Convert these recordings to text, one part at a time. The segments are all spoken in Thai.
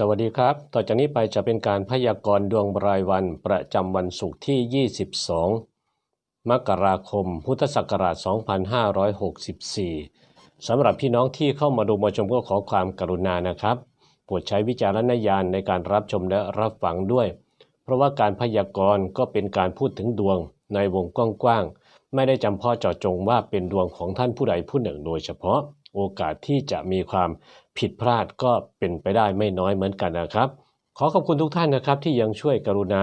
สวัสดีครับ ต่อจากนี้ไปจะเป็นการพยากรณ์ดวงรายวันประจำวันศุกร์ที่ 22 มกราคม พุทธศักราช 2564 สำหรับพี่น้องที่เข้ามาดูมาชมก็ขอความกรุณานะครับโปรดใช้วิจารณญาณในการรับชมและรับฟังด้วย เพราะว่าการพยากรณ์ก็เป็นการพูดถึงดวงในวงกว้างๆ ไม่ได้จำเพาะเจาะจงว่าเป็นดวงของท่านผู้ใดผู้หนึ่งโดยเฉพาะ โอกาสที่จะมีความ ผิดพลาดก็เป็นไปได้ไม่น้อยเหมือนกันนะครับ ขอขอบคุณทุกท่านนะครับที่ยังช่วยกรุณา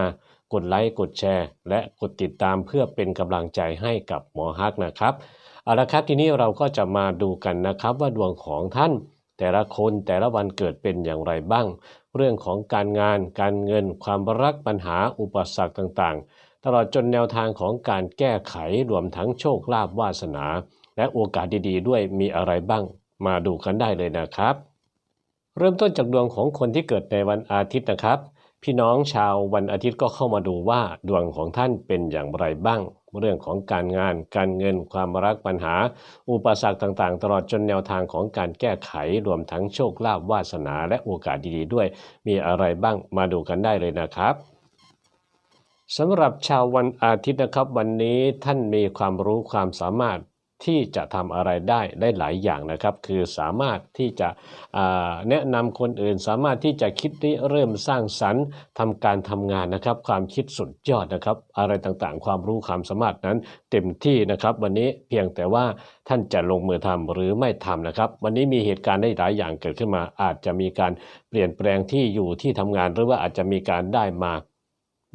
กดไลค์กดแชร์ และกดติดตามเพื่อเป็นกำลังใจให้กับหมอฮักนะครับเอาละครับทีนี้เราก็จะมาดูกันนะครับว่าดวงของท่าน แต่ละคนแต่ละวันเกิดเป็นอย่างไรบ้าง เรื่องของการงาน การเงิน ความรักปัญหาอุปสรรคต่างๆ ตลอดจนแนวทางของการแก้ไขรวมทั้งโชคลาภวาสนา และโอกาสดีๆ ด้วยมีอะไรบ้าง มาดูกันได้เลยนะครับ เริ่มต้นจากดวงของคนที่เกิดในวันอาทิตย์นะครับ พี่น้องชาววันอาทิตย์ก็เข้ามาดูว่าดวงของท่านเป็นอย่างไรบ้าง เรื่องของการงาน การเงิน ความรักปัญหา อุปสรรคต่างๆ ตลอดจนแนวทางของการแก้ไขรวมทั้งโชคลาภวาสนาและโอกาสดีๆด้วย มีอะไรบ้างมาดูกันได้เลยนะครับสำหรับชาววันอาทิตย์นะครับ วันนี้ท่านมีความรู้ความสามารถ ที่จะทำอะไรได้ได้หลายอย่างนะครับ คือสามารถที่จะแนะนำคนอื่น สามารถที่จะคิดริเริ่มสร้างสรรค์ทำการทำงานนะครับ ความคิดสุดยอดนะครับ อะไรต่างๆ ความรู้ความสามารถนั้นเต็มที่นะครับ วันนี้เพียงแต่ว่าท่านจะลงมือทำหรือไม่ทำนะครับ วันนี้มีเหตุการณ์ได้หลายอย่างเกิดขึ้นมา อาจจะมีการเปลี่ยนแปลงที่อยู่ที่ทำงาน หรือว่าอาจจะมีการได้มา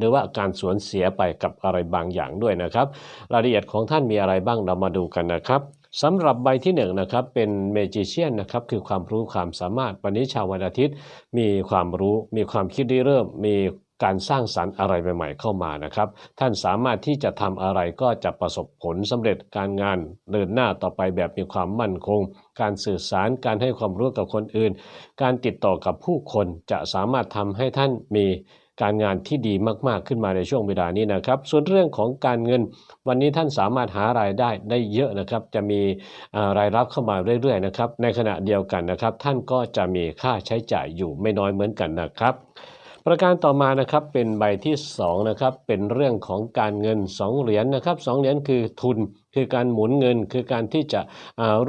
หรือว่าการสูญเสียไปกับอะไรบางอย่างด้วยนะครับ รายละเอียดของท่านมีอะไรบ้างเรามาดูกันนะครับสำหรับใบที่หนึ่งนะครับเป็นเมจิเชียนนะครับคือความรู้ความสามารถวันนี้ชาววันอาทิตย์ มีความรู้มีความคิดริเริ่ม มีการสร้างสรรค์อะไรใหม่ ๆ เข้ามานะครับ ท่านสามารถที่จะทำอะไรก็จะประสบผลสำเร็จการงานเดินหน้าต่อไปแบบมีความมั่นคง การสื่อสารการให้ความรู้กับคนอื่น การติดต่อกับผู้คนจะสามารถทำให้ท่านมี การงานที่ดีมากๆขึ้นมาในช่วงเวลานี้นะครับ ส่วนเรื่องของการเงินวันนี้ท่านสามารถหารายได้ได้เยอะนะครับ จะมีรายรับเข้ามาเรื่อยๆนะครับ ในขณะเดียวกันนะครับ ท่านก็จะมีค่าใช้จ่ายอยู่ไม่น้อยเหมือนกันนะครับประการต่อมานะครับเป็นใบที่2นะครับเป็นเรื่องของการเงิน 2 เหรียญนะครับสองเหรียญคือทุน คือการหมุนเงินคือการที่จะ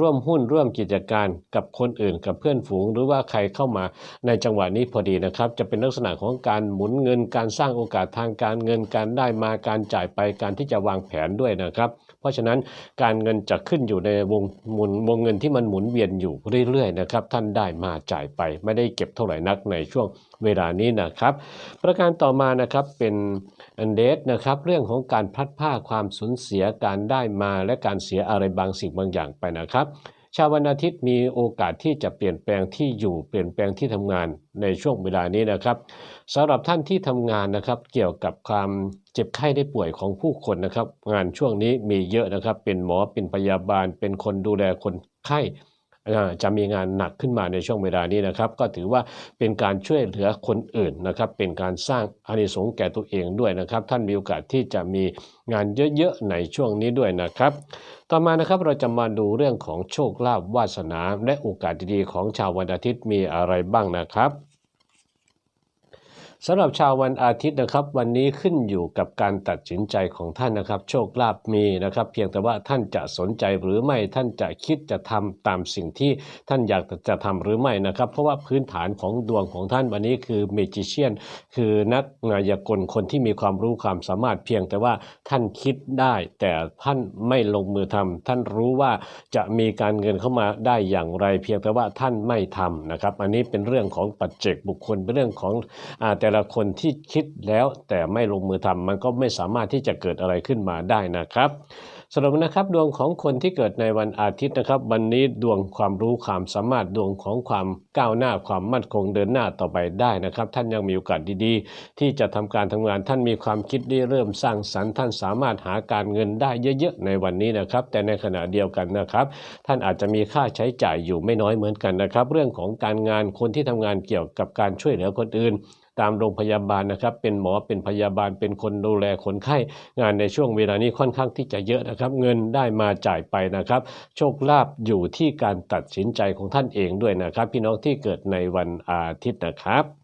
ร่วมหุ้นร่วมกิจการกับคนอื่น กับเพื่อนฝูง หรือว่าใครเข้ามาในจังหวะนี้พอดีนะครับ จะเป็นลักษณะของการหมุนเงิน การสร้างโอกาสทางการเงินการได้มาการจ่ายไปการที่จะวางแผนด้วยนะครับ เพราะฉะนั้นการเงินจะขึ้นอยู่ในวงหมุนวงเงินที่มันหมุนเวียนอยู่เรื่อยๆนะครับท่านได้มาจ่ายไปไม่ได้เก็บเท่าไหร่นักในช่วงเวลานี้นะครับ ประการต่อมานะครับเป็นอันเดสนะครับเรื่องของการพลัดพราความสูญเสียการได้มาและการเสียอะไรบางสิ่งบางอย่างไปนะครับ ชาววันอาทิตย์มีโอกาสที่จะเปลี่ยนแปลงที่อยู่เปลี่ยนแปลงที่ทำงานในช่วงเวลานี้นะครับสำหรับท่านที่ทำงานนะครับ เกี่ยวกับความเจ็บไข้ได้ป่วยของผู้คนนะครับ งานช่วงนี้มีเยอะนะครับ เป็นหมอเป็นพยาบาล เป็นคนดูแลคนไข้ จะมีงานหนักขึ้นมาในช่วงเวลานี้นะครับ ก็ถือว่าเป็นการช่วยเหลือคนอื่นนะครับ เป็นการสร้างอานิสงส์แก่ตัวเองด้วยนะครับ ท่านมีโอกาสที่จะมีงานเยอะๆในช่วงนี้ด้วยนะครับ ต่อมานะครับเราจะมาดูเรื่องของโชคลาภวาสนา และโอกาสดีๆของชาววันอาทิตย์มีอะไรบ้างนะครับ สำหรับชาววันอาทิตย์นะครับ วันนี้ขึ้นอยู่กับการตัดสินใจของท่านนะครับ โชคลาภมีนะครับ เพียงแต่ว่าท่านจะสนใจหรือไม่ท่านจะคิดจะทำตามสิ่งที่ท่านอยากจะทำหรือไม่นะครับ เพราะว่าพื้นฐานของดวงของท่านวันนี้คือเมจิเชียนคือนักมายากลคนที่มีความรู้ความสามารถ เพียงแต่ว่าท่านคิดได้ แต่ท่านไม่ลงมือทำท่านรู้ว่าจะมีการเงินเข้ามาได้อย่างไร เพียงแต่ว่าท่านไม่ทำนะครับ อันนี้เป็นเรื่องของปัจเจกบุคคลเป็นเรื่องของอ่าแต่ละคนที่คิดแล้วแต่ไม่ลงมือทำมันก็ไม่สามารถที่จะเกิดอะไรขึ้นมาได้นะครับสรุปนะครับดวงของคนที่เกิดในวันอาทิตย์นะครับ วันนี้ดวงความรู้ความสามารถดวงของความก้าวหน้าความมั่นคงเดินหน้าต่อไปได้นะครับ ท่านยังมีโอกาสดีๆ ที่จะทำการทำงานท่านมีความคิดได้เริ่มสร้างสรรค์ท่านสามารถหาการเงินได้เยอะๆในวันนี้นะครับ แต่ในขณะเดียวกันนะครับ ท่านอาจจะมีค่าใช้จ่ายอยู่ไม่น้อยเหมือนกันนะครับ เรื่องของการงานคนที่ทำงานเกี่ยวกับการช่วยเหลือคนอื่น ตามโรงพยาบาลนะครับ เป็นหมอเป็นพยาบาลเป็นคนดูแลคนไข้ งานในช่วงเวลานี้ค่อนข้างที่จะเยอะนะครับ เงินได้มาจ่ายไปนะครับ โชคลาภอยู่ที่การตัดสินใจของท่านเองด้วยนะครับ พี่น้องที่เกิดในวันอาทิตย์นะครับ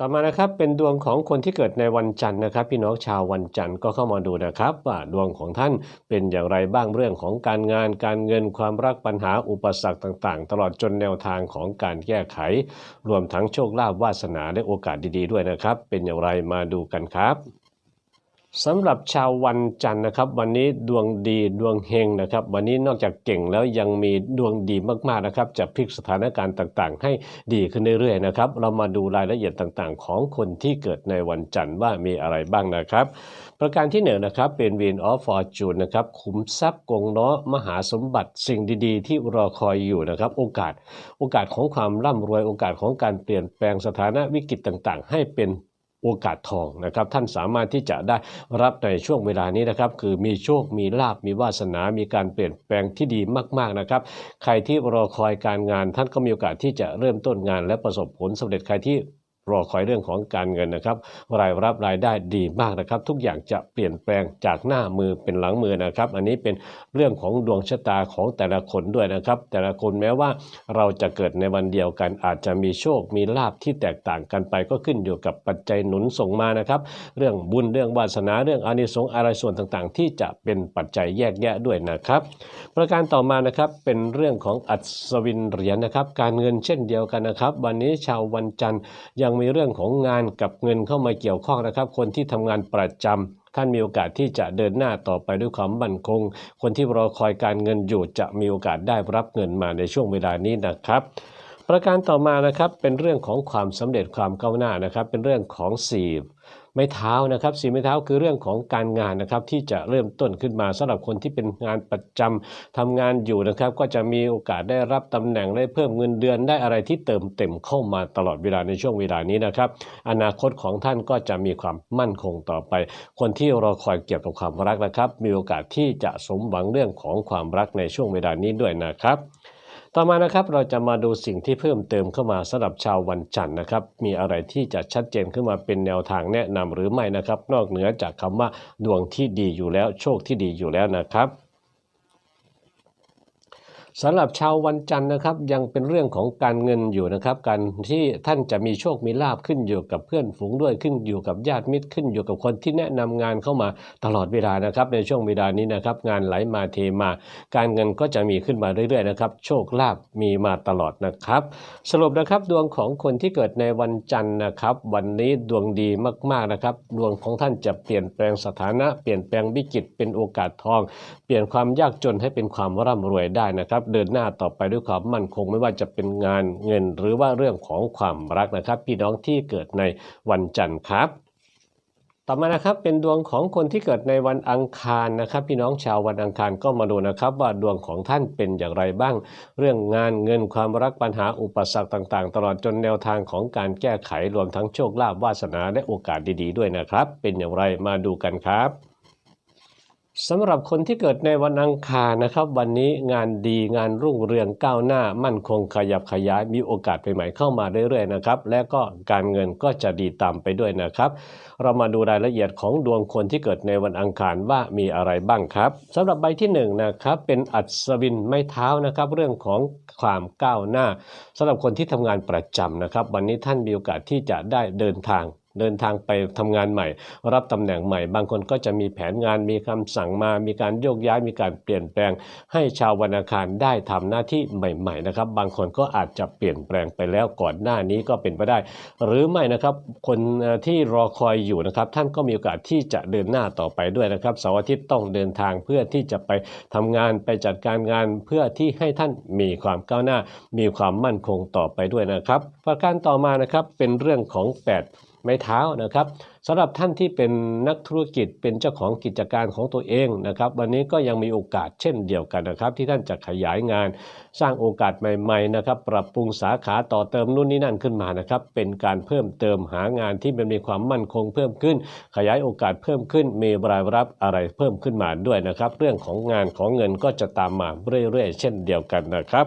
ต่อมานะครับเป็นดวงของคนที่เกิดในวันจันทร์นะครับ พี่น้องชาววันจันทร์ก็เข้ามาดูนะครับ ว่าดวงของท่านเป็นอย่างไรบ้างเรื่องของการงาน การเงินความรักปัญหาอุปสรรคต่างๆ ตลอดจนแนวทางของการแก้ไข รวมทั้งโชคลาภวาสนาและโอกาสดีๆด้วยนะครับ เป็นอย่างไรมาดูกันครับ สำหรับชาววันจันทร์นะครับ วันนี้ดวงดีดวงเฮงนะครับ วันนี้นอกจากเก่งแล้วยังมีดวงดีมากๆนะครับ จะพลิกสถานการณ์ต่างๆ ให้ดีขึ้นเรื่อยๆนะครับ เรามาดูรายละเอียดต่างๆ ของคนที่เกิดในวันจันทร์ว่ามีอะไรบ้างนะครับ ประการที่หนึ่งนะครับเป็น Wheel of Fortune นะครับขุมทรัพย์กงล้อมหาสมบัติสิ่งดีๆ ที่รอคอยอยู่นะครับ โอกาสโอกาสของความร่ำรวยโอกาสของการเปลี่ยนแปลงสถานะวิกฤตต่างๆ ให้เป็น โอกาสทองนะครับท่านสามารถที่จะได้รับในช่วงเวลานี้นะครับคือมีโชคมีลาบมีวาสนา มีการเปลี่ยนแปลงที่ดีมากๆนะครับใครที่รอคอยการงานท่านก็มีโอกาสที่จะเริ่มต้นงาน และประสบผลสำเร็จใครที่ รอคอยเรื่องของการเงินนะครับ รายรับรายได้ดีมากนะครับ ทุกอย่างจะเปลี่ยนแปลงจากหน้ามือเป็นหลังมือนะครับ อันนี้เป็นเรื่องของดวงชะตาของแต่ละคนด้วยนะครับ แต่ละคนแม้ว่าเราจะเกิดในวันเดียวกัน อาจจะมีโชคมีลาบที่แตกต่างกันไป ก็ขึ้นอยู่กับปัจจัยหนุนส่งมานะครับ เรื่องบุญเรื่องวาสนาเรื่องอานิสงส์อะไรส่วนต่างๆ ที่จะเป็นปัจจัยแยกแยะด้วยนะครับ ประการต่อมานะครับเป็นเรื่องของอัศวินเหรียญนะครับ การเงินเช่นเดียวกันนะครับ วันนี้ชาววันจันทร์ยังมีเรื่องของงานกับเงินเข้ามาเกี่ยวข้องนะครับ คนที่ทำงานประจำท่านมีโอกาสที่จะเดินหน้าต่อไปด้วยความมั่นคง คนที่รอคอยการเงินอยู่จะมีโอกาสได้รับเงินมาในช่วงเวลานี้นะครับ ประการต่อมานะครับเป็นเรื่องของความสำเร็จความก้าวหน้านะครับ เป็นเรื่องของสี ไม้เท้านะครับสีไม้เท้าคือเรื่องของการงานนะครับที่จะเริ่มต้นขึ้นมาสำหรับคนที่เป็นงานประจำทำงานอยู่นะครับ ก็จะมีโอกาสได้รับตำแหน่งได้เพิ่มเงินเดือนได้อะไรที่เติมเต็มเข้ามาตลอดเวลาในช่วงเวลานี้นะครับ อนาคตของท่านก็จะมีความมั่นคงต่อไป คนที่รอคอยเกี่ยวกับความรักนะครับ มีโอกาสที่จะสมหวังเรื่องของความรักในช่วงเวลานี้ด้วยนะครับ ต่อมานะครับเราจะมาดูสิ่งที่เพิ่มเติมเข้ามาสำหรับชาววันจันทร์นะครับ มีอะไรที่จะชัดเจนขึ้นมาเป็นแนวทางแนะนำหรือไม่นะครับ นอกเหนือจากคำว่าดวงที่ดีอยู่แล้วโชคที่ดีอยู่แล้วนะครับ สำหรับชาววันจันทร์นะครับ ยังเป็นเรื่องของการเงินอยู่นะครับ การที่ท่านจะมีโชคมีลาบขึ้นอยู่กับเพื่อนฝูงด้วยขึ้นอยู่กับญาติมิตรขึ้นอยู่กับคนที่แนะนำงานเข้ามาตลอดเวลานะครับ ในช่วงเวลานี้นะครับ งานไหลมาเทมา การเงินก็จะมีขึ้นมาเรื่อยๆนะครับ โชคลาภมีมาตลอดนะครับ สรุปนะครับดวงของคนที่เกิดในวันจันทร์นะครับ วันนี้ดวงดีมากๆนะครับ ดวงของท่านจะเปลี่ยนแปลงสถานะ เปลี่ยนแปลงวิกฤตเป็นโอกาสทอง เปลี่ยนความยากจนให้เป็นความร่ำรวยได้นะครับเดินหน้าต่อไปด้วยความมั่นคงไม่ว่าจะเป็นงานเงินหรือว่าเรื่องของความรักนะครับ พี่น้องที่เกิดในวันจันทร์ครับต่อมานะครับเป็นดวงของคนที่เกิดในวันอังคารนะครับ พี่น้องชาววันอังคารก็มาดูนะครับ ว่าดวงของท่านเป็นอย่างไรบ้าง เรื่องงานเงินความรักปัญหาอุปสรรคต่างๆ ตลอดจนแนวทางของการแก้ไขรวมทั้งโชคลาภวาสนาและโอกาสดีๆ ด้วยนะครับ เป็นอย่างไรมาดูกันครับ สำหรับคนที่เกิดในวันอังคารนะครับ วันนี้งานดีงานรุ่งเรืองก้าวหน้า มั่นคงขยับขยายมีโอกาสใหม่ๆเข้ามาเรื่อยๆนะครับ และก็การเงินก็จะดีตามไปด้วยนะครับ เรามาดูรายละเอียดของดวงคนที่เกิดในวันอังคารว่ามีอะไรบ้างครับสำหรับใบที่หนึ่งนะครับเป็นอัศวินไม้เท้านะครับ เรื่องของความก้าวหน้าสำหรับคนที่ทำงานประจำนะครับ วันนี้ท่านมีโอกาสที่จะได้เดินทาง เดินทางไปทำงานใหม่ รับตำแหน่งใหม่ บางคนก็จะมีแผนงานมีคำสั่งมา มีการโยกย้ายมีการเปลี่ยนแปลง ให้ชาววันอังคารได้ทำหน้าที่ใหม่ ๆนะครับ บางคนก็อาจจะเปลี่ยนแปลงไปแล้วก่อนหน้านี้ก็เป็นไปได้ หรือไม่นะครับคนที่รอคอยอยู่นะครับท่านก็มีโอกาสที่จะเดินหน้าต่อไปด้วยนะครับเสาร์อาทิตย์ต้องเดินทางเพื่อที่จะไปทำงานไปจัดการงานเพื่อที่ให้ท่านมีความก้าวหน้า มีความมั่นคงต่อไปด้วยนะครับ ประการต่อมานะครับเป็นเรื่องของ 8 ไม้เท้านะครับสำหรับท่านที่เป็นนักธุรกิจเป็นเจ้าของกิจการของตัวเองนะครับ วันนี้ก็ยังมีโอกาสเช่นเดียวกันนะครับ ที่ท่านจะขยายงาน สร้างโอกาสใหม่ๆนะครับ ปรับปรุงสาขาต่อเติมนู่นนี่นั่นขึ้นมานะครับ เป็นการเพิ่มเติมหางานที่มันมีความมั่นคงเพิ่มขึ้น ขยายโอกาสเพิ่มขึ้น มีรายรับอะไรเพิ่มขึ้นมาด้วยนะครับ เรื่องของงานของเงินก็จะตามมาเรื่อยๆ เช่นเดียวกันนะครับ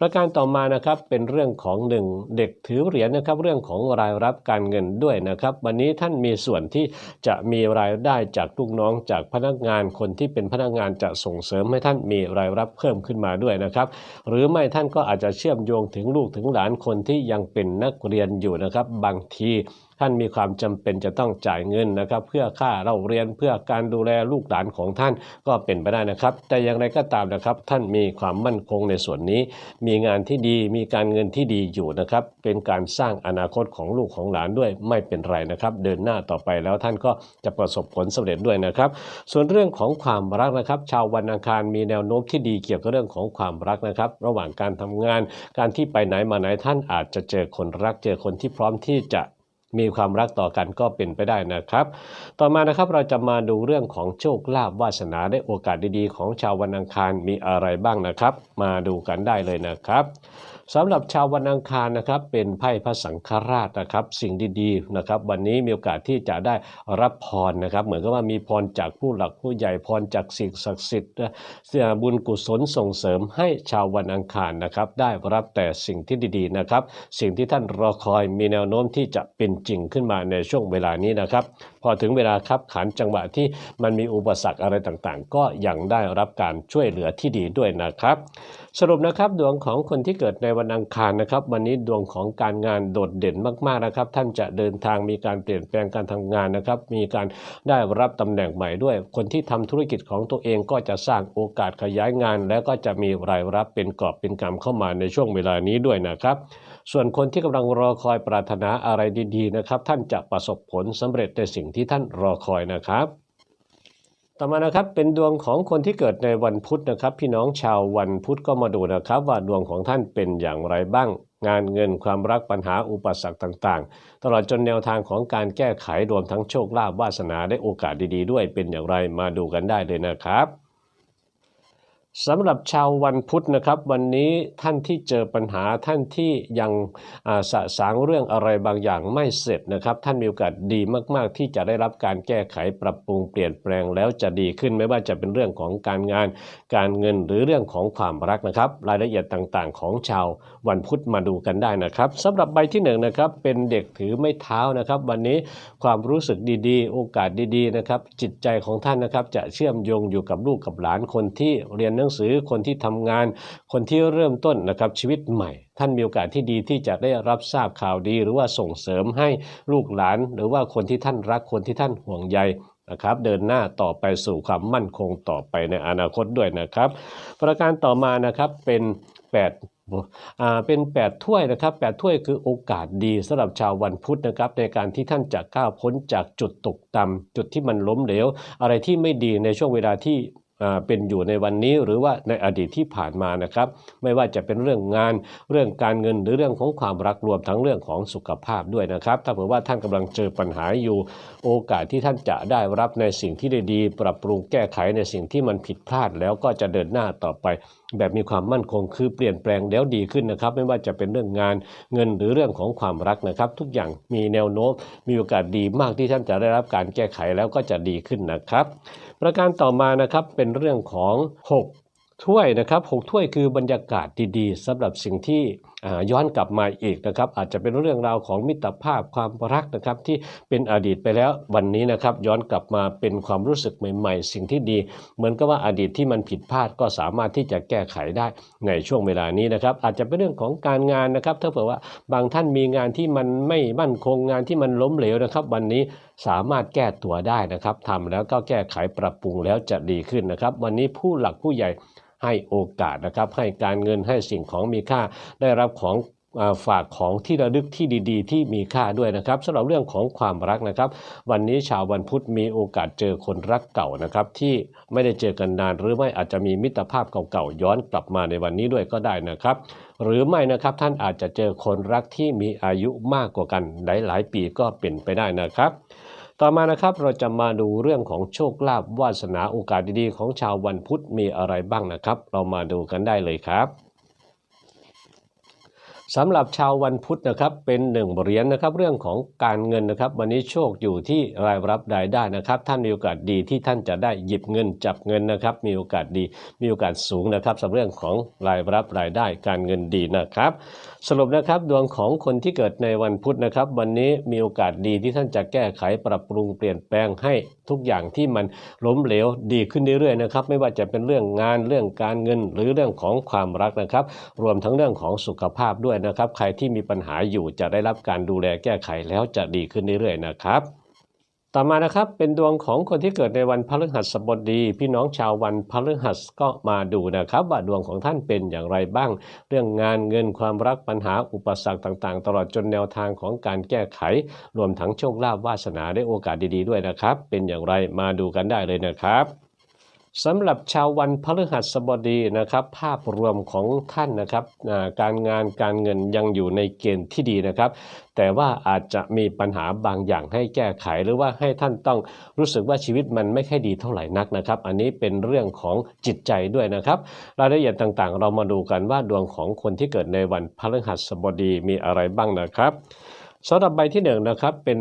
ประการต่อมานะครับเป็นเรื่องของหนึ่งเด็กถือเหรียญนะครับ เรื่องของรายรับการเงินด้วยนะครับ วันนี้ท่านมีส่วนที่จะมีรายได้จากลูกน้องจากพนักงานคนที่เป็นพนักงานจะส่งเสริมให้ท่านมีรายรับเพิ่มขึ้นมาด้วยนะครับ หรือไม่ท่านก็อาจจะเชื่อมโยงถึงลูกถึงหลานคนที่ยังเป็นนักเรียนอยู่นะครับ บางที ท่านมีความจำเป็นจะต้องจ่ายเงินนะครับ เพื่อค่าเราเรียนเพื่อการดูแลลูกหลานของท่านก็เป็นไปได้นะครับ แต่อย่างไรก็ตามนะครับ ท่านมีความมั่นคงในส่วนนี้ มีงานที่ดีมีการเงินที่ดีอยู่นะครับ เป็นการสร้างอนาคตของลูกของหลานด้วยไม่เป็นไรนะครับ เดินหน้าต่อไปแล้วท่านก็จะประสบผลสำเร็จด้วยนะครับ ส่วนเรื่องของความรักนะครับ ชาววันอังคารมีแนวโน้มที่ดีเกี่ยวกับเรื่องของความรักนะครับ ระหว่างการทำงาน การที่ไปไหนมาไหนท่านอาจจะเจอคนรักเจอคนที่พร้อมที่จะ มีความรักต่อกันก็เป็นไปได้นะครับ ต่อมานะครับเราจะมาดูเรื่องของโชคลาภวาสนาได้โอกาสดีๆ ของชาววันอังคารมีอะไรบ้างนะครับ มาดูกันได้เลยนะครับ สำหรับชาววันอังคารนะครับเป็นไพ่พระสังฆราชนะครับสิ่งดีๆนะครับวันนี้มีโอกาสที่จะได้รับพรนะครับเหมือนกับว่ามีพรจากผู้หลักผู้ใหญ่พรจากสิ่งศักดิ์สิทธิ์บุญกุศลส่งเสริมให้ชาววันอังคารนะครับได้รับแต่สิ่งที่ดีๆนะครับสิ่งที่ท่านรอคอยมีแนวโน้มที่จะเป็นจริงขึ้นมาในช่วงเวลานี้นะครับพอถึงเวลาคับขันจังหวะที่มันมีอุปสรรคอะไรต่างๆ ก็ยังได้รับการช่วยเหลือที่ดีด้วยนะครับ สรุปนะครับดวงของคนที่เกิดในวันอังคารนะครับ วันนี้ดวงของการงานโดดเด่นมากๆนะครับ ท่านจะเดินทางมีการเปลี่ยนแปลงการทำงานนะครับ มีการได้รับตำแหน่งใหม่ด้วย คนที่ทำธุรกิจของตัวเองก็จะสร้างโอกาสขยายงาน แล้วก็จะมีรายรับเป็นกอบเป็นกำเข้ามาในช่วงเวลานี้ด้วยนะครับ ส่วนคนที่กำลังรอคอยปรารถนาอะไรดีๆนะครับ ท่านจะประสบผลสำเร็จในสิ่งที่ท่านรอคอยนะครับ ต่อมานะครับเป็นดวงของคนที่เกิดในวันพุธนะครับ พี่น้องชาววันพุธก็มาดูนะครับ ว่าดวงของท่านเป็นอย่างไรบ้าง งานเงินความรักปัญหาอุปสรรคต่างๆ ตลอดจนแนวทางของการแก้ไขรวมทั้งโชคลาภวาสนาได้โอกาสดีๆ ด้วยเป็นอย่างไรมาดูกันได้เลยนะครับ สำหรับชาววันพุธนะครับ วันนี้ท่านที่เจอปัญหาท่านที่ยังอ่าสะสางเรื่องอะไรบางอย่างไม่เสร็จนะครับ ท่านมีโอกาสดีมาก ๆ ที่จะได้รับการแก้ไขปรับปรุงเปลี่ยนแปลงแล้วจะดีขึ้นไม่ว่าจะเป็นเรื่องของการงาน การเงินหรือเรื่องของความรักนะครับ รายละเอียดต่างๆ ของชาววันพุธมาดูกันได้นะครับสำหรับใบที่หนึ่งนะครับเป็นเด็กถือไม้เท้านะครับ วันนี้ความรู้สึกดีๆ โอกาสดีๆนะครับจิตใจของท่านนะครับจะเชื่อมโยงอยู่กับลูกกับหลานคนที่เรียนหนังสือ คนที่ทำงาน คนที่เริ่มต้นนะครับชีวิตใหม่ ท่านมีโอกาสที่ดีที่จะได้รับทราบข่าวดี หรือว่าส่งเสริมให้ลูกหลาน หรือว่าคนที่ท่านรักคนที่ท่านห่วงใยนะครับเดินหน้าต่อไปสู่ความมั่นคงต่อไปในอนาคตด้วยนะครับ ประการต่อมานะครับเป็น8อ่าเป็น 8 ถ้วยนะครับ8ถ้วยคือโอกาสดีสำหรับชาววันพุธนะครับในการที่ท่านจะก้าวพ้นจากจุดตกต่ำจุดที่มันล้มเหลว อะไรที่ไม่ดีในช่วงเวลาที่ เป็นอยู่ในวันนี้หรือว่าในอดีตที่ผ่านมานะครับ ไม่ว่าจะเป็นเรื่องงานเรื่องการเงินหรือเรื่องของความรักรวมทั้งเรื่องของสุขภาพด้วยนะครับ ถ้าเผื่อว่าท่านกำลังเจอปัญหาอยู่โอกาสที่ท่านจะได้รับในสิ่งที่ดีๆปรับปรุงแก้ไขในสิ่งที่มันผิดพลาดแล้วก็จะเดินหน้าต่อไปแบบมีความมั่นคงคือเปลี่ยนแปลงแล้วดีขึ้นนะครับ ไม่ว่าจะเป็นเรื่องงานเงินหรือเรื่องของความรักนะครับ ทุกอย่างมีแนวโน้มมีโอกาสดีมากที่ท่านจะได้รับการแก้ไขแล้วก็จะดีขึ้นนะครับ ประการต่อมานะครับเป็นเรื่องของ 6 ถ้วยนะครับหกถ้วยคือบรรยากาศดีๆสำหรับสิ่งที่ย้อนกลับมาอีกนะครับอาจจะเป็นเรื่องราวของมิตรภาพความรักนะครับที่เป็นอดีตไปแล้ววันนี้นะครับย้อนกลับมาเป็นความรู้สึกใหม่ ๆ สิ่งที่ดี เหมือนกับว่าอดีตที่มันผิดพลาดก็สามารถที่จะแก้ไขได้ในช่วงเวลานี้นะครับอาจจะเป็นเรื่องของการงานนะครับถ้าเผื่อว่าบางท่านมีงานที่มันไม่มั่นคงงานที่มันล้มเหลวนะครับ วันนี้สามารถแก้ตัวได้นะครับทำแล้วก็แก้ไขปรับปรุงแล้วจะดีขึ้นนะครับ วันนี้ผู้หลักผู้ใหญ่ ให้โอกาสนะครับให้การเงินให้สิ่งของมีค่าได้รับของฝากของที่ระลึกที่ดี ๆ ที่มีค่าด้วยนะครับสำหรับเรื่องของความรักนะครับ วันนี้ชาววันพุธมีโอกาสเจอคนรักเก่านะครับ ที่ไม่ได้เจอกันนาน หรือไม่อาจจะมีมิตรภาพเก่าๆย้อนกลับมาในวันนี้ด้วยก็ได้นะครับ หรือไม่นะครับท่านอาจจะเจอคนรักที่มีอายุมากกว่ากันหลายๆ ปีก็เป็นไปได้นะครับ ต่อมานะครับเราจะมาดูเรื่องของโชคลาภวาสนาโอกาสดีๆ ของชาววันพุธมีอะไรบ้างนะครับ เรามาดูกันได้เลยครับ สำหรับชาววันพุธนะครับเป็นหนึ่งเหรียญนะครับเรื่องของการเงินนะครับ วันนี้โชคอยู่ที่รายรับรายได้นะครับ ท่านมีโอกาสดีที่ท่านจะได้หยิบเงินจับเงินนะครับ มีโอกาสดีมีโอกาสสูงนะครับสำหรับเรื่องของรายรับรายได้การเงินดีนะครับ สรุปนะครับดวงของคนที่เกิดในวันพุธนะครับ วันนี้มีโอกาสดีที่ท่านจะแก้ไขปรับปรุงเปลี่ยนแปลงให้ทุกอย่างที่มันล้มเหลวดีขึ้นเรื่อยๆนะครับไม่ว่าจะเป็นเรื่องงานเรื่องการเงินหรือเรื่องของความรักนะครับ รวมทั้งเรื่องของสุขภาพด้วยนะครับ ใครที่มีปัญหาอยู่จะได้รับการดูแลแก้ไขแล้วจะดีขึ้นเรื่อยๆนะครับ ต่อมานะครับเป็นดวงของคนที่เกิดในวันพฤหัสบดี พี่น้องชาววันพฤหัสก็มาดูนะครับ ว่าดวงของท่านเป็นอย่างไรบ้าง เรื่องงานเงินความรักปัญหาอุปสรรคต่างๆ ตลอดจนแนวทางของการแก้ไข รวมทั้งโชคลาภวาสนาได้โอกาสดีๆด้วยนะครับ เป็นอย่างไรมาดูกันได้เลยนะครับ สำหรับชาววันพฤหัสบดีนะครับ ภาพรวมของท่านนะครับการงานการเงินยังอยู่ในเกณฑ์ที่ดีนะครับ แต่ว่าอาจจะมีปัญหาบางอย่างให้แก้ไข หรือว่าให้ท่านต้องรู้สึกว่าชีวิตมันไม่ค่อยดีเท่าไหร่นักนะครับ อันนี้เป็นเรื่องของจิตใจด้วยนะครับรายละเอียดต่างๆ เรามาดูกันว่าดวงของคนที่เกิดในวันพฤหัสบดีมีอะไรบ้างนะครับ สำหรับใบที่หนึ่งนะครับเป็น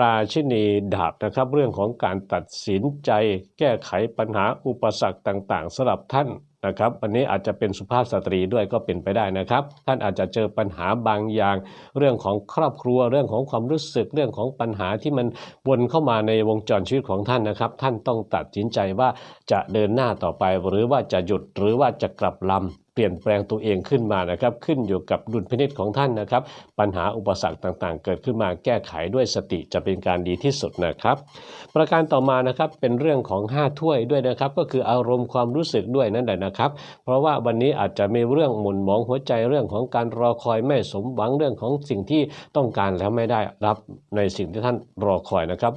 ราชินีดาบนะครับ เรื่องของการตัดสินใจ แก้ไขปัญหาอุปสรรคต่างๆสำหรับท่านนะครับวันนี้อาจจะเป็นสุภาพสตรีด้วยก็เป็นไปได้นะครับ ท่านอาจจะเจอปัญหาบางอย่าง เรื่องของครอบครัวเรื่องของความรู้สึกเรื่องของปัญหาที่มันวนเข้ามาในวงจรชีวิตของท่านนะครับ ท่านต้องตัดสินใจว่าจะเดินหน้าต่อไปหรือว่าจะหยุดหรือว่าจะกลับลำ ปลี่ยนแปลงตัวเองขึ้นมานะครับ ขึ้นอยู่กับดุลพินิจของท่านนะครับ ปัญหาอุปสรรคต่างๆ เกิดขึ้นมาแก้ไขด้วยสติจะเป็นการดีที่สุดนะครับ ประการต่อมานะครับเป็นเรื่องของ 5 ถ้วยด้วยนะครับ ก็คืออารมณ์ความรู้สึกด้วยนั่นแหละนะครับ เพราะว่าวันนี้อาจจะมีเรื่องหมุนหมองหัวใจเรื่องของการรอคอยไม่สมหวังเรื่องของสิ่งที่ต้องการแล้วไม่ได้รับในสิ่งที่ท่านรอคอยนะครับ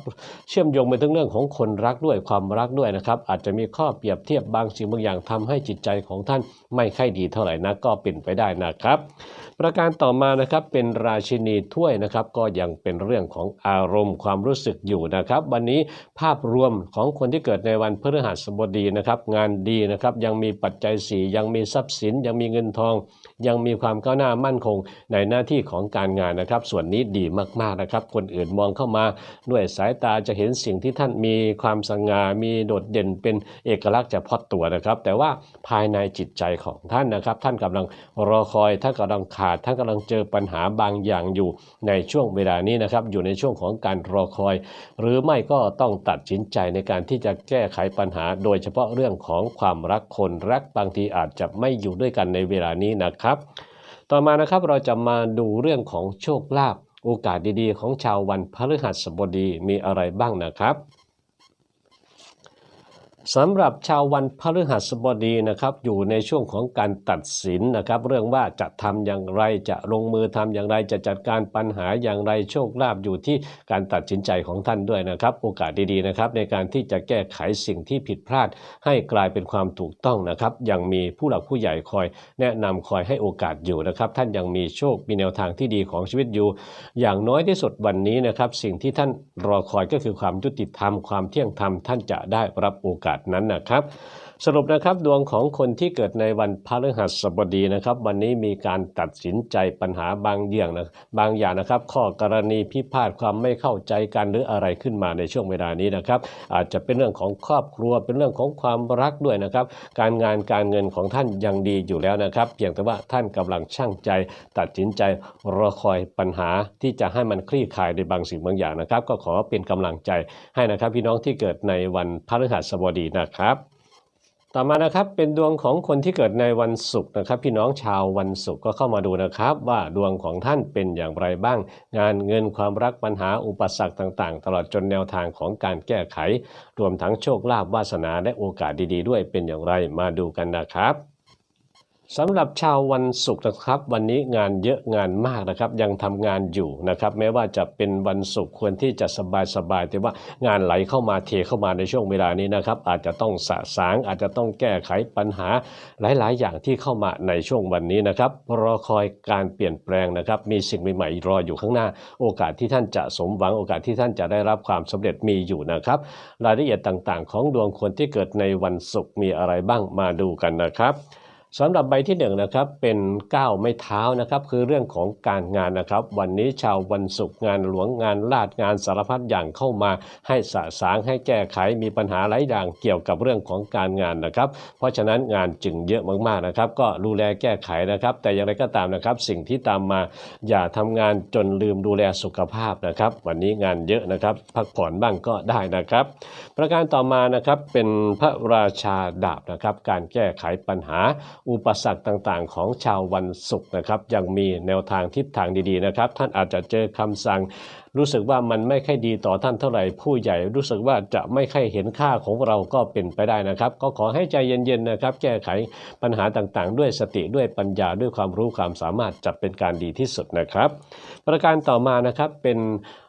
เชื่อมโยงไปถึงเรื่องของคนรักด้วยความรักด้วยนะครับ อาจจะมีข้อเปรียบเทียบบางสิ่งบางอย่างทำให้จิตใจของท่านไม่ค่อยดีเท่าไหร่นักก็เป็นไปได้นะครับ ประการต่อมานะครับเป็นราชินีถ้วยนะครับก็ยังเป็นเรื่องของอารมณ์ความรู้สึกอยู่นะครับ วันนี้ภาพรวมของคนที่เกิดในวันพฤหัสบดีนะครับ งานดีนะครับยังมีปัจจัยสี่ยังมีทรัพย์สิน ยังมีเงินทอง ยังมีความก้าวหน้ามั่นคงในหน้าที่ของการงานนะครับ ส่วนนี้ดีมากๆนะครับ คนอื่นมองเข้ามาด้วยสายตาจะเห็นสิ่งที่ท่านมีความสง่ามีโดดเด่นเป็นเอกลักษณ์เฉพาะตัวนะครับ แต่ว่าภายในจิตใจของท่านนะครับ ท่านกำลังรอคอยท่านกำลังขาดท่านกำลังเจอปัญหาบางอย่างอยู่ในช่วงเวลานี้นะครับอยู่ในช่วงของการรอคอย หรือไม่ก็ต้องตัดสินใจในการที่จะแก้ไขปัญหา โดยเฉพาะเรื่องของความรักคนรักบางทีอาจจะไม่อยู่ด้วยกันในเวลานี้นะครับ ต่อมานะครับเราจะมาดูเรื่องของโชคลาภโอกาสดีๆ ของชาววันพฤหัสบดีมีอะไรบ้างนะครับ สำหรับชาววันพฤหัสบดีนะครับอยู่ในช่วงของการตัดสินนะครับ เรื่องว่าจะทำอย่างไรจะลงมือทำอย่างไรจะจัดการปัญหาอย่างไรโชคลาภอยู่ที่การตัดสินใจของท่านด้วยนะครับ โอกาสดีๆนะครับ ในการที่จะแก้ไขสิ่งที่ผิดพลาด ให้กลายเป็นความถูกต้องนะครับยังมีผู้หลักผู้ใหญ่คอย แนะนำคอยให้โอกาสอยู่นะครับ ท่านยังมีโชคมีแนวทางที่ดีของชีวิตอยู่ อย่างน้อยที่สุดวันนี้นะครับ สิ่งที่ท่านรอคอยก็คือความยุติธรรมความเที่ยงธรรมท่านจะได้รับโอกาสนั้นนะครับ สรุปนะครับดวงของคนที่เกิดในวันพฤหัสบดีนะครับ วันนี้มีการตัดสินใจปัญหาบางอย่างนะบางอย่างนะครับ ข้อกรณีพิพาทความไม่เข้าใจกันหรืออะไรขึ้นมาในช่วงเวลานี้นะครับ อาจจะเป็นเรื่องของครอบครัวเป็นเรื่องของความรักด้วยนะครับ การงานการเงินของท่านยังดีอยู่แล้วนะครับ เพียงแต่ว่าท่านกำลังช่างใจ ตัดสินใจรอคอยปัญหาที่จะให้มันคลี่คลายในบางสิ่งบางอย่างนะครับ ก็ขอเป็นกำลังใจให้นะครับ พี่น้องที่เกิดในวันพฤหัสบดีนะครับ ต่อมานะครับเป็นดวงของคนที่เกิดในวันศุกร์นะครับ พี่น้องชาววันศุกร์ก็เข้ามาดูนะครับ ว่าดวงของท่านเป็นอย่างไรบ้าง งานเงินความรักปัญหาอุปสรรคต่างๆ ตลอดจนแนวทางของการแก้ไข รวมทั้งโชคลาภวาสนาและโอกาสดีๆ ด้วยเป็นอย่างไรมาดูกันนะครับ สำหรับชาววันศุกร์นะครับ วันนี้งานเยอะงานมากนะครับ ยังทำงานอยู่นะครับ แม้ว่าจะเป็นวันศุกร์ควรที่จะสบายๆแต่ว่างานไหลเข้ามาเทเข้ามาในช่วงเวลานี้นะครับ อาจจะต้องสะสาง อาจจะต้องแก้ไขปัญหาหลาย ๆ อย่างที่เข้ามาในช่วงวันนี้นะครับรอคอยการเปลี่ยนแปลงนะครับ มีสิ่งใหม่ๆรออยู่ข้างหน้า โอกาสที่ท่านจะสมหวังโอกาสที่ท่านจะได้รับความสำเร็จมีอยู่นะครับ รายละเอียดต่างๆ ของดวงคนที่เกิดในวันศุกร์มีอะไรบ้างมาดูกันนะครับ สำหรับใบที่หนึ่งนะครับเป็นก้าวไม่เท้านะครับคือเรื่องของการงานนะครับ วันนี้ชาววันศุกร์งานหลวงงานลาดงานสารพัดอย่างเข้ามาให้สะสางให้แก้ไขมีปัญหาหลายอย่างเกี่ยวกับเรื่องของการงานนะครับ เพราะฉะนั้นงานจึงเยอะมากๆนะครับ ก็ดูแลแก้ไขนะครับ แต่อย่างไรก็ตามนะครับ สิ่งที่ตามมาอย่าทำงานจนลืมดูแลสุขภาพนะครับ วันนี้งานเยอะนะครับ พักผ่อนบ้างก็ได้นะครับ ประการต่อมานะครับเป็นพระราชาดาบนะครับ การแก้ไขปัญหาอุปสรรคต่างๆ ของชาววันศุกร์นะครับยังมีแนวทางทิศทางดีๆนะครับ ท่านอาจจะเจอคำสั่งรู้สึกว่ามันไม่ค่อยดีต่อท่านเท่าไหร่ผู้ใหญ่ รู้สึกว่าจะไม่ค่อยเห็นค่าของเราก็เป็นไปได้นะครับ ก็ขอให้ใจเย็นๆนะครับ แก้ไขปัญหาต่างๆ ด้วยสติด้วยปัญญาด้วยความรู้ความสามารถจะเป็นการดีที่สุดนะครับ ประการต่อมานะครับเป็น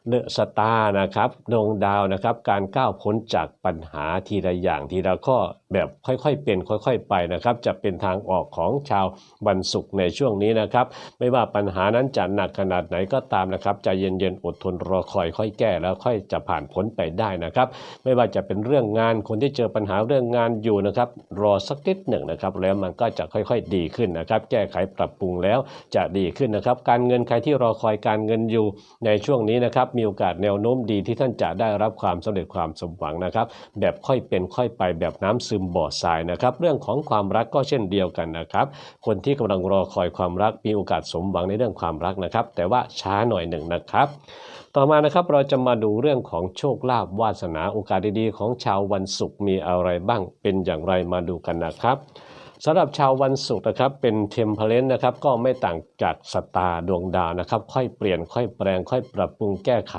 เดอะสตาร์นะครับดวงดาวนะครับ การก้าวพ้นจากปัญหาทีละอย่างทีละข้อแบบค่อยๆเป็นค่อย ๆ ไปนะครับ จะเป็นทางออกของชาววันศุกร์ในช่วงนี้นะครับ ไม่ว่าปัญหานั้นจะหนักขนาดไหนก็ตามนะครับใจเย็นๆอดทนรอคอยค่อยแก้แล้วค่อยจะผ่านพ้นไปได้นะครับ ไม่ว่าจะเป็นเรื่องงานคนที่เจอปัญหาเรื่องงานอยู่นะครับ รอสักนิดหนึ่งนะครับ แล้วมันก็จะค่อยๆดีขึ้นนะครับ แก้ไขปรับปรุงแล้วจะดีขึ้นนะครับ การเงินใครที่รอคอยการเงินอยู่ในช่วงนี้นะครับ มีโอกาสแนวโน้มดีที่ท่านจะได้รับความสำเร็จความสมหวังนะครับ แบบค่อยเป็นค่อยไปแบบน้ำซึมบ่อทรายนะครับ เรื่องของความรักก็เช่นเดียวกันนะครับ คนที่กำลังรอคอยความรักมีโอกาสสมหวังในเรื่องความรักนะครับ แต่ว่าช้าหน่อยหนึ่งนะครับ ต่อมานะครับเราจะมาดูเรื่องของโชคลาภวาสนาโอกาสดีๆ ของชาววันศุกร์มีอะไรบ้างเป็นอย่างไรมาดูกันนะครับ สำหรับชาววันศุกร์นะครับเป็นเทมเพลนนะครับก็ไม่ต่างจากสตาร์ดวงดาวนะครับ ค่อยเปลี่ยนค่อยแปลง ค่อยปรับปรุงแก้ไข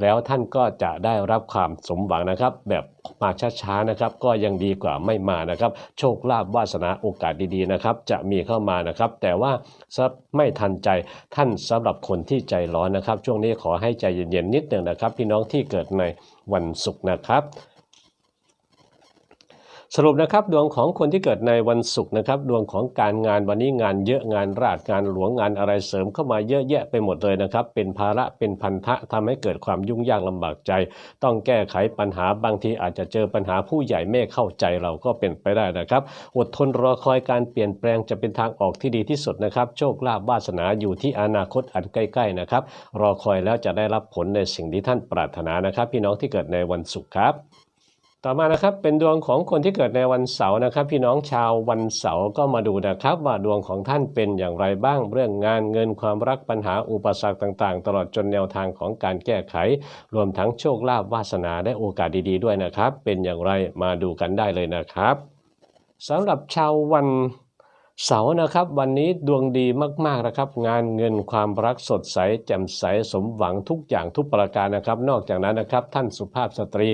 แล้วท่านก็จะได้รับความสมหวังนะครับ แบบมาช้าๆนะครับ ก็ยังดีกว่าไม่มานะครับ โชคลาภวาสนาโอกาสดีๆนะครับ จะมีเข้ามานะครับ แต่ว่าไม่ทันใจท่านสำหรับคนที่ใจร้อนนะครับ ช่วงนี้ขอให้ใจเย็นๆนิดหนึ่งนะครับ พี่น้องที่เกิดในวันศุกร์นะครับ สรุปนะครับดวงของคนที่เกิดในวันศุกร์นะครับ ดวงของการงานวันนี้งานเยอะงานราชงานหลวงงานอะไรเสริมเข้ามาเยอะแยะไปหมดเลยนะครับ เป็นภาระเป็นพันธะทำให้เกิดความยุ่งยากลำบากใจ ต้องแก้ไขปัญหาบางทีอาจจะเจอปัญหาผู้ใหญ่ไม่เข้าใจเราก็เป็นไปได้นะครับ อดทนรอคอยการเปลี่ยนแปลงจะเป็นทางออกที่ดีที่สุดนะครับ โชคลาภวาสนาอยู่ที่อนาคตอันใกล้ๆนะครับรอคอยแล้วจะได้รับผลในสิ่งที่ท่านปรารถนานะครับ พี่น้องที่เกิดในวันศุกร์ครับ ต่อมานะครับเป็นดวงของคนที่เกิดในวันเสาร์นะครับ พี่น้องชาววันเสาร์ก็มาดูนะครับ ว่าดวงของท่านเป็นอย่างไรบ้าง เรื่องงานเงินความรักปัญหาอุปสรรคต่างๆ ตลอดจนแนวทางของการแก้ไข รวมทั้งโชคลาภวาสนาได้โอกาสดีๆด้วยนะครับ เป็นอย่างไรมาดูกันได้เลยนะครับสำหรับชาววัน เสาร์นะครับ วันนี้ดวงดีมากๆนะครับ งานเงินความรักสดใสแจ่มใสสมหวังทุกอย่างทุกประการนะครับ นอกจากนั้นนะครับ ท่านสุภาพสตรี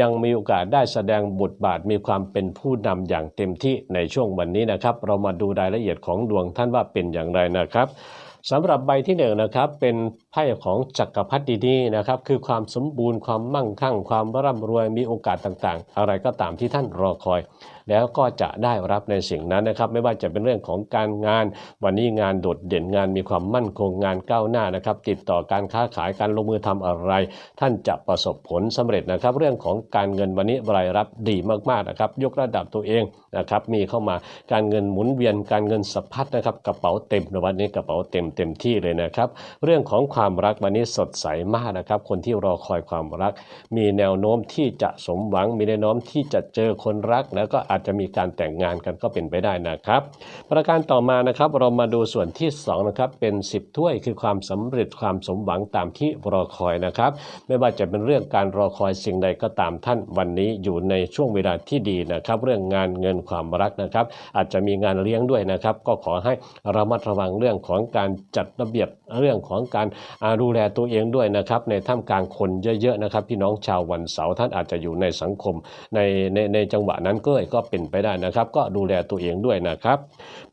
ยังมีโอกาสได้แสดงบทบาทมีความเป็นผู้นำอย่างเต็มที่ในช่วงวันนี้นะครับ เรามาดูรายละเอียดของดวงท่านว่าเป็นอย่างไรนะครับสำหรับใบที่หนึ่งนะครับเป็นไพ่ของจักรพรรดินีนะครับคือความสมบูรณ์ความมั่งคั่ง ความร่ำรวยมีโอกาสต่างๆ อะไรก็ตามที่ท่านรอคอย แล้วก็จะได้รับในสิ่งนั้นนะครับ ไม่ว่าจะเป็นเรื่องของการงาน วันนี้งานโดดเด่นงานมีความมั่นคงงานก้าวหน้านะครับ ติดต่อการค้าขายการลงมือทำอะไร ท่านจะประสบผลสำเร็จนะครับ เรื่องของการเงินวันนี้รายรับดีมากๆนะครับ ยกระดับตัวเองนะครับ มีเข้ามาการเงินหมุนเวียนการเงินสะพัดนะครับ กระเป๋าเต็มในวันนี้กระเป๋าเต็มเต็มที่เลยนะครับ เรื่องของความรักวันนี้สดใสมากนะครับ คนที่รอคอยความรัก มีแนวโน้มที่จะสมหวังมีแนวโน้มที่จะเจอคนรักแล้วก็อาจจะมีการแต่งงานกันก็เป็นไปได้นะครับ ประการต่อมานะครับเรามาดูส่วนที่2นะครับเป็น 10 ถ้วยคือความสำเร็จความสมหวังตามที่รอคอยนะครับ ไม่ว่าจะเป็นเรื่องการรอคอยสิ่งใดก็ตามท่านวันนี้อยู่ในช่วงเวลาที่ดีนะครับ เรื่องงานเงินความรักนะครับ อาจจะมีงานเลี้ยงด้วยนะครับ ก็ขอให้ระมัดระวังเรื่องของการจัดระเบียบเรื่องของการดูแลตัวเองด้วยนะครับ ในท่ามกลางคนเยอะๆนะครับ พี่น้องชาววันเสาร์ท่านอาจจะอยู่ในสังคมในในในจังหวะนั้นก็ก็เป็นไปได้นะครับ ก็ดูแลตัวเองด้วยนะครับ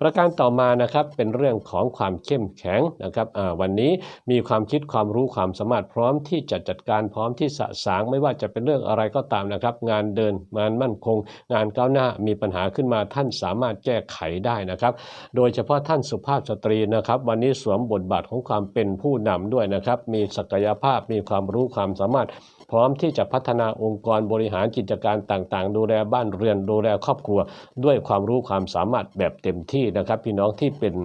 ประการต่อมานะครับเป็นเรื่องของความเข้มแข็งนะครับวันนี้มีความคิดความรู้ความสามารถพร้อมที่จะจัดการพร้อมที่สะสางไม่ว่าจะเป็นเรื่องอะไรก็ตามนะครับ งานเดินงานมั่นคง งานก้าวหน้ามีปัญหาขึ้นมาท่านสามารถแก้ไขได้นะครับ โดยเฉพาะท่านสุภาพสตรีนะครับ วันนี้สวมบทบาทของความเป็นผู้นำด้วยนะครับ มีศักยภาพมีความรู้ความสามารถ ร้อมที่จะพัฒนาองค์กรบริหารกิจการต่างๆ ดูแลบ้านเรือนดูแลครอบครัว ด้วยความรู้ความสามารถแบบเต็มที่นะครับ พี่น้องที่เป็น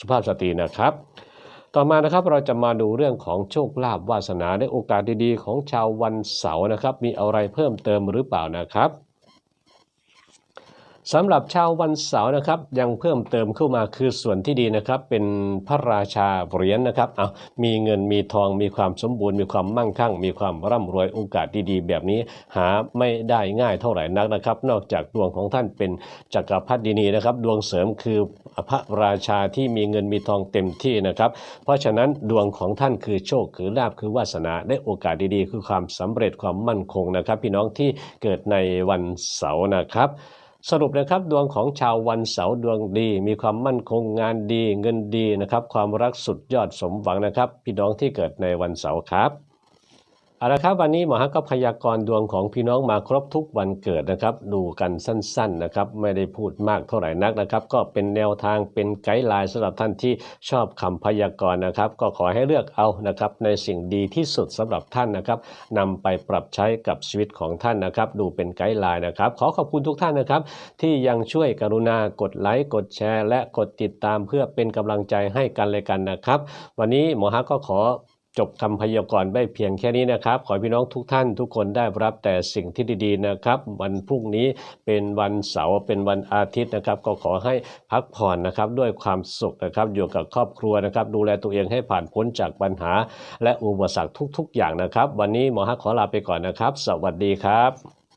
สุภาพสตรีนะครับ ต่อมานะครับเราจะมาดูเรื่องของโชคลาภวาสนาในโอกาสดีๆ ของชาววันเสาร์นะครับ มีอะไรเพิ่มเติมหรือเปล่านะครับ สำหรับชาววันเสาร์นะครับยังเพิ่มเติมเข้ามาคือส่วนที่ดีนะครับ เป็นพระราชาเหรียญนะครับเอามีเงินมีทองมีความสมบูรณ์ มีความมั่งคั่ง มีความร่ำรวยโอกาสดีๆ แบบนี้หาไม่ได้ง่ายเท่าไหร่นักนะครับ นอกจากดวงของท่านเป็นจักรพรรดินีนะครับ ดวงเสริมคือพระราชาที่มีเงินมีทองเต็มที่นะครับ เพราะฉะนั้นดวงของท่านคือโชคคือลาภคือวาสนาได้โอกาสดีๆ คือความสำเร็จความมั่นคงนะครับ พี่น้องที่เกิดในวันเสาร์นะครับ สรุปนะครับดวงของชาววันเสาร์ดวงดี มีความมั่นคงงานดีเงินดีนะครับ ความรักสุดยอดสมหวังนะครับ พี่น้องที่เกิดในวันเสาร์ครับ เอาละครับวันนี้หมอฮักก็พยากรณ์ดวงของพี่น้องมาครบทุกวันเกิดนะครับ ดูกันสั้นๆนะครับ ไม่ได้พูดมากเท่าไหร่นักนะครับ ก็เป็นแนวทางเป็นไกด์ไลน์สำหรับท่านที่ชอบคำพยากรณ์นะครับ ก็ขอให้เลือกเอานะครับ ในสิ่งดีที่สุดสำหรับท่านนะครับนำไปปรับใช้กับชีวิตของท่านนะครับ ดูเป็นไกด์ไลน์นะครับ ขอขอบคุณทุกท่านนะครับ ที่ยังช่วยกรุณากดไลค์กดแชร์ และกดติดตามเพื่อเป็นกำลังใจให้กันเลยกันนะครับ วันนี้หมอฮักก็ขอ จบคำพยากรณ์ไว้เพียงแค่นี้นะครับ ขอพี่น้องทุกท่านทุกคนได้รับแต่สิ่งที่ดีๆนะครับ วันพรุ่งนี้เป็นวันเสาร์เป็นวันอาทิตย์นะครับ ก็ขอให้พักผ่อนนะครับด้วยความสุขนะครับอยู่กับครอบครัวนะครับ ดูแลตัวเองให้ผ่านพ้นจากปัญหา และอุปสรรคทุกๆ อย่างนะครับ วันนี้หมอฮักขอลาไปก่อนนะครับ สวัสดีครับ